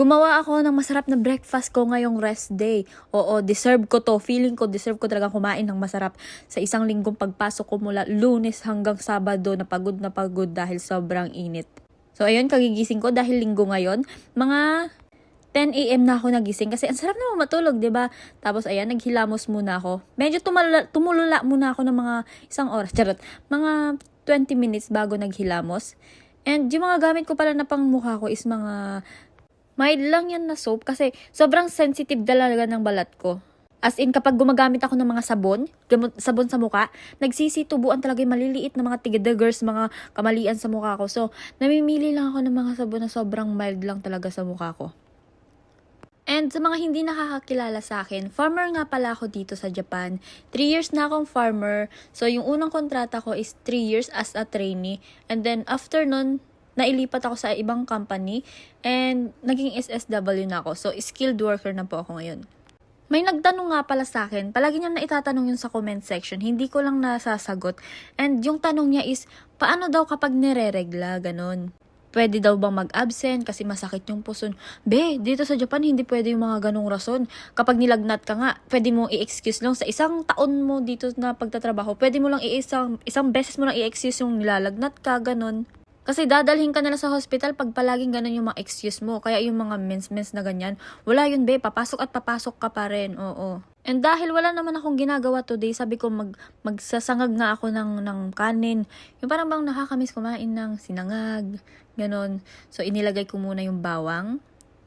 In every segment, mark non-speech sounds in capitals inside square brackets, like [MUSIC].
Gumawa ako ng masarap na breakfast ko ngayong rest day. Oo, deserve ko to. Feeling ko deserve ko talaga kumain ng masarap sa isang linggong pagpasok ko mula lunes hanggang sabado na pagod na pagod dahil sobrang init. So ayun, kagigising ko dahil linggo ngayon. Mga 10 a.m. na ako nagising kasi ang sarap naman matulog, 'di ba? Tapos ayan, naghilamos muna ako. Medyo tumala, tumulula muna ako ng mga isang oras, charot. Mga 20 minutes bago naghilamos. And yung mga gamit ko pala na pang mukha ko is mga mild lang yan na soap kasi sobrang sensitive talaga ng balat ko. As in, kapag gumagamit ako ng mga sabon, sabon sa muka, nagsisitubuan talaga yung maliliit na mga tigadagers, mga kamalian sa mukha ko. So, namimili lang ako ng mga sabon na sobrang mild lang talaga sa mukha ko. And sa mga hindi nakakakilala sa akin, farmer nga pala ako dito sa Japan. 3 years na akong farmer. So, yung unang kontrata ko is 3 years as a trainee. And then, after nun, nailipat ako sa ibang company. And, naging SSW na ako. So, skilled worker na po ako ngayon. May nagtanong nga pala sa akin, palagi niya na itatanong yun sa comment section, hindi ko lang nasasagot. And yung tanong niya is, paano daw kapag nire-regla, ganon? Pwede daw bang mag-absent kasi masakit yung puson? Be, dito sa Japan hindi pwede yung mga ganong rason. Kapag nilagnat ka nga, pwede mo i-excuse lang sa isang taon mo dito na pagtatrabaho. Pwede mo lang i-isang, isang beses mo lang i-excuse yung nilalagnat ka, ganon. Kasi dadalhin ka na lang sa hospital pag palaging ganun yung mga excuse mo. Kaya yung mga mens-mens na ganyan, wala yun be, papasok at papasok ka pa rin, oo. And dahil wala naman akong ginagawa today, sabi ko mag, magsasangag nga ako ng, ng kanin. Yung parang bang nakakamiss kumain ng sinangag, ganon. So inilagay ko muna yung bawang.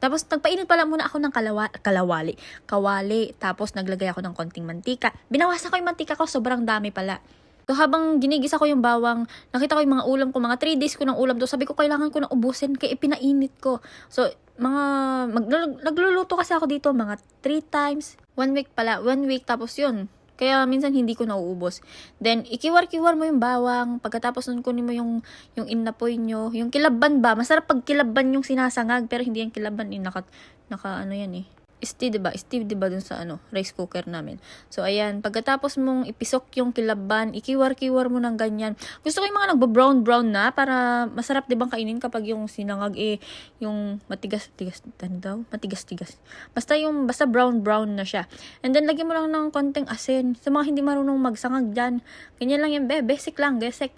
Tapos nagpainit pala muna ako ng kalawa, kalawali, kawali. Tapos naglagay ako ng konting mantika. Binawasan ko yung mantika ko, sobrang dami pala. So habang ginigisa ko yung bawang, nakita ko yung mga ulam ko, mga 3 days ko ng ulam to. Sabi ko kailangan ko na ubusin kaya ipinainit ko. So mga mag, nagluluto kasi ako dito mga 3 times. One week pala, one week tapos yun. Kaya minsan hindi ko nauubos. Then, ikiwar-kiwar mo yung bawang. Pagkatapos nun kunin mo yung, yung inapoy nyo. Yung kilaban ba? Masarap pag kilaban yung sinasangag. Pero hindi yung kilaban. Yung naka, naka ano yan eh steam, 'di ba? Steam 'di ba dun sa ano, rice cooker namin. So ayan, pagkatapos mong ipisok yung kilaban, ikiwar-kiwar mo ng ganyan. Gusto ko yung mga nagbo-brown brown na para masarap 'di bang kainin kapag yung sinangag eh yung matigas-tigas ano daw, matigas-tigas. Basta yung basta brown brown na siya. And then lagyan mo lang ng konting asin. Sa mga hindi marunong magsangag diyan, ganyan lang yan, be, basic lang, basic.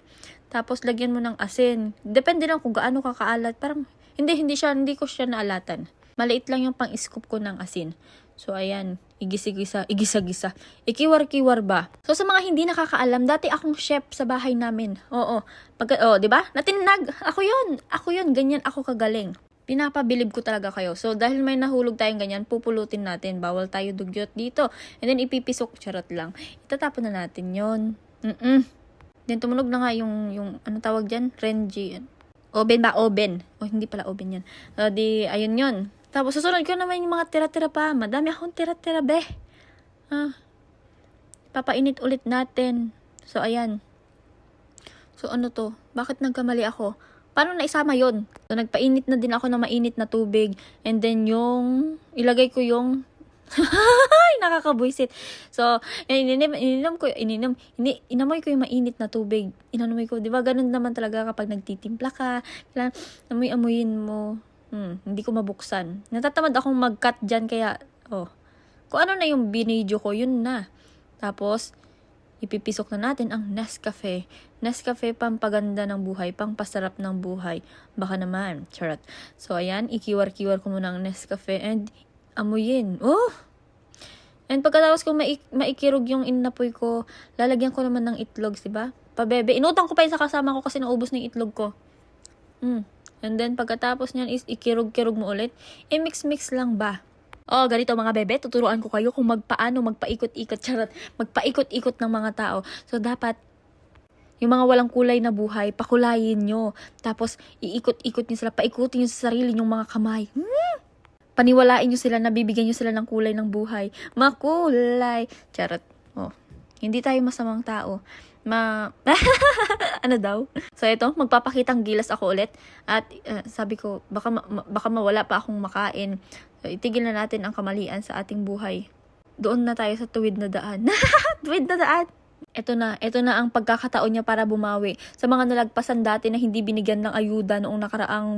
Tapos lagyan mo ng asin. Depende lang kung gaano ka kaalat. Parang hindi hindi siya hindi ko siya naalatan. Maliit lang yung pang-scoop ko ng asin. So, ayan. Igisa-gisa. Igisa-gisa. Ikiwar-kiwar ba? So, sa mga hindi nakakaalam, dati akong chef sa bahay namin. Oo. Pag, oh, di ba? Natinag. Ako yun. Ako yun. Ganyan ako kagaling. Pinapabilib ko talaga kayo. So, dahil may nahulog tayong ganyan, pupulutin natin. Bawal tayo dugyot dito. And then, ipipisok. Charot lang. Itatapon na natin yon Mm-mm. Then, tumunog na nga yung, yung, ano tawag dyan? Renji. Oven ba? Oven. O, hindi pala oven yan. So, di, ayun yon tapos susunod ko naman yung mga tira-tira pa. Madami akong tira-tira, be. Ah. Papainit ulit natin. So, ayan. So, ano to? Bakit nagkamali ako? Paano na isama yon? So, nagpainit na din ako ng mainit na tubig. And then, yung... Ilagay ko yung... [LAUGHS] nakakabuisit. So, ininom, ininom ko, ininom, ini, inamoy ko yung mainit na tubig. Inamoy ko, di ba? Ganun naman talaga kapag nagtitimpla ka. Kailangan, amoy-amoyin mo. Hmm, hindi ko mabuksan. Natatamad akong mag-cut dyan, kaya, oh. Kung ano na yung binidyo ko, yun na. Tapos, ipipisok na natin ang Nescafe. Nescafe pampaganda ng buhay, pangpasarap ng buhay. Baka naman, charot. So, ayan, ikiwar-kiwar ko muna ang Nescafe and amuyin. Oh! And pagkatapos kung maik maikirog yung inapoy ko, lalagyan ko naman ng itlog, di ba? Pabebe. Inutang ko pa yun sa kasama ko kasi naubos na yung itlog ko. Hmm. And then, pagkatapos niyan is ikirog-kirog mo ulit. I-mix-mix lang ba? Oh, ganito mga bebe, tuturuan ko kayo kung magpaano magpaikot-ikot, [LAUGHS] charot, magpaikot-ikot ng mga tao. So, dapat, yung mga walang kulay na buhay, pakulayin nyo. Tapos, iikot-ikot nyo sila, paikutin nyo sa sarili yung mga kamay. Hmm! Paniwalain nyo sila, nabibigyan nyo sila ng kulay ng buhay. Makulay. Charot. Oh, hindi tayo masamang tao ma... [LAUGHS] ano daw? So, ito, magpapakitang gilas ako ulit. At uh, sabi ko, baka, ma- baka mawala pa akong makain. So, itigil na natin ang kamalian sa ating buhay. Doon na tayo sa tuwid na daan. [LAUGHS] tuwid na daan! Ito na, ito na ang pagkakataon niya para bumawi. Sa mga nalagpasan dati na hindi binigyan ng ayuda noong nakaraang,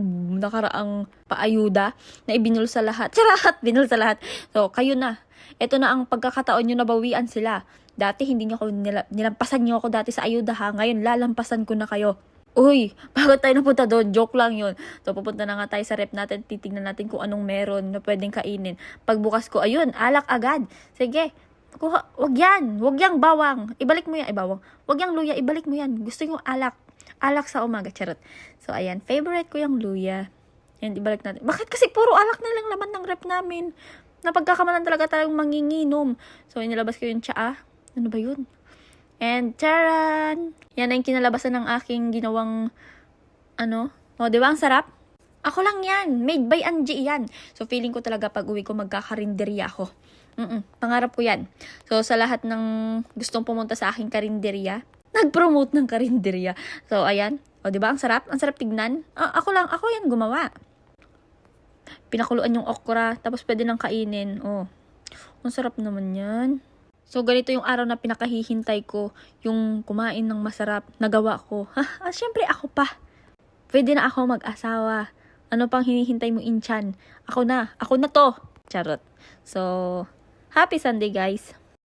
nakaraang paayuda na ibinul sa lahat. [LAUGHS] Charat! Binul sa lahat. So, kayo na. Ito na ang pagkakataon niyo na bawian sila. Dati hindi niyo ako, nila, nilampasan niyo ako dati sa ayuda ha. Ngayon, lalampasan ko na kayo. Uy, [LAUGHS] bago tayo napunta doon, joke lang yun. So, pupunta na nga tayo sa rep natin, titignan natin kung anong meron na pwedeng kainin. Pagbukas ko, ayun, alak agad. Sige, kuha, wag yan, wag yang bawang. Ibalik mo yan, ay bawang. Wag yang luya, ibalik mo yan. Gusto yung alak. Alak sa umaga, charot. So, ayan, favorite ko yung luya. Yan, ibalik natin. Bakit kasi puro alak na lang laman ng rep namin? Napagkakamalan talaga tayong manginginom. So, inilabas ko yung tsaa. Ano ba yun? And charan! Yan na yung kinalabasan ng aking ginawang, ano? O, di ba? Ang sarap? Ako lang yan. Made by Angie yan. So, feeling ko talaga pag uwi ko magkakarinderya ako. Mm pangarap ko yan. So, sa lahat ng gustong pumunta sa aking karinderya, [LAUGHS] nag-promote ng karinderya. So, ayan. O, di ba? Ang sarap. Ang sarap tignan. Ah, ako lang. Ako yan gumawa. Pinakuluan yung okra. Tapos pwede nang kainin. Oh. Ang sarap naman yan. So, ganito yung araw na pinakahihintay ko, yung kumain ng masarap, nagawa ko. Ha? [LAUGHS] Ah, syempre, ako pa. Pwede na ako mag-asawa. Ano pang hinihintay mo, Inchan? Ako na. Ako na to. Charot. So, happy Sunday, guys.